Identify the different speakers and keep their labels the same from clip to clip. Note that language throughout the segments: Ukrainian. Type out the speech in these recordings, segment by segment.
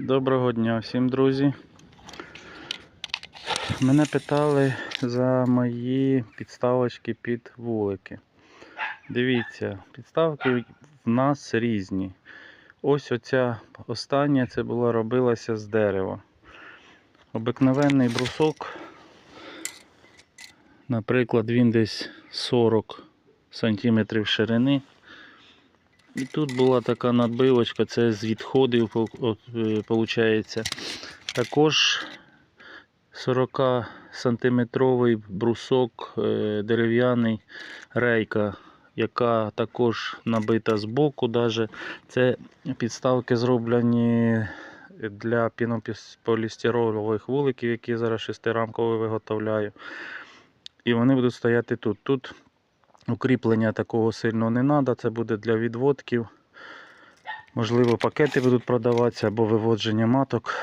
Speaker 1: Доброго дня всім, друзі. Мене питали за мої підставочки під вулики. Дивіться, підставки в нас різні. Ось оця остання це була робилася з дерева. Обикновенний брусок, наприклад, він десь 40 см ширини. І тут була така надбивочка, це з відходів, виходить. Також 40 сантиметровий брусок е, дерев'яний рейка, яка також набита з боку. Це підставки зроблені для пінополістиролових вуликів, які зараз шестирамково виготовляю. І вони будуть стояти тут. Тут Укріплення такого сильно не треба, це буде для відводків. Можливо, пакети будуть продаватися або виводження маток.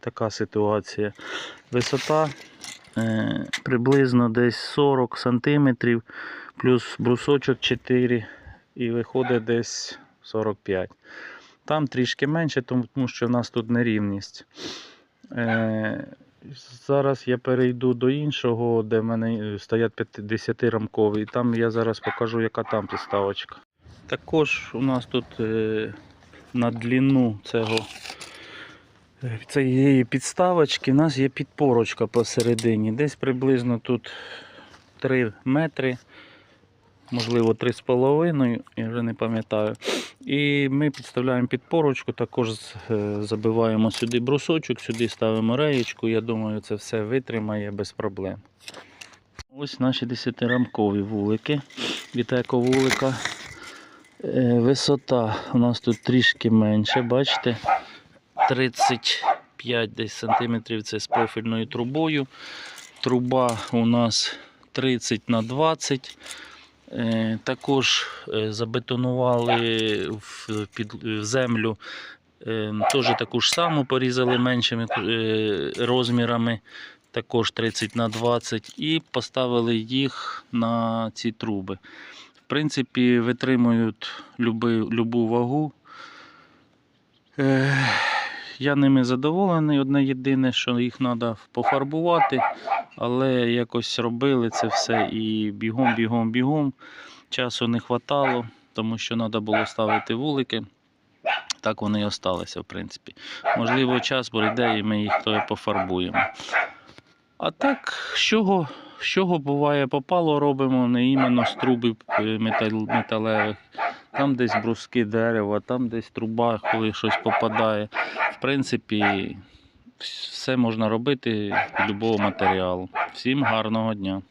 Speaker 1: Така ситуація. Висота е, приблизно десь 40 см, плюс брусочок 4 і виходить десь 45 Там трішки менше, тому що в нас тут нерівність. Е, Зараз я перейду до іншого, де в мене стоять 50-рамкові. І там я зараз покажу, яка там підставочка. Також у нас тут е, на длину цього, е, цієї підставочки у нас є підпорочка посередині. Десь приблизно тут 3 метри, можливо 3,5, я вже не пам'ятаю. І ми підставляємо підпорочку, також е, забиваємо сюди брусочок, сюди ставимо реєчку. Я думаю, це все витримає без проблем. Ось наші 10-рамкові вулики від ековулика. Е, Висота у нас тут трішки менше, бачите? 35 десь сантиметрів це з профільною трубою. Труба у нас 30 на 20 Е, Також е, забетонували в, землю е, теж таку ж саму порізали меншими е, розмірами, також 30 на 20 і поставили їх на ці труби. В принципі, витримують любу вагу. Е, Я ними задоволений. Одне єдине, що їх треба пофарбувати, але якось робили це все і бігом, бігом, бігом. Часу не вистачало, тому що треба було ставити вулики. Так вони і залишилися, в принципі. Можливо, час прийде і ми їх то пофарбуємо. А так, з чого, з чого буває попало, робимо не іменно з труби е, металевих. Там десь бруски дерева, там десь труба, коли щось попадає. В принципі, все можна робити з будь-якого матеріалу. Всім гарного дня!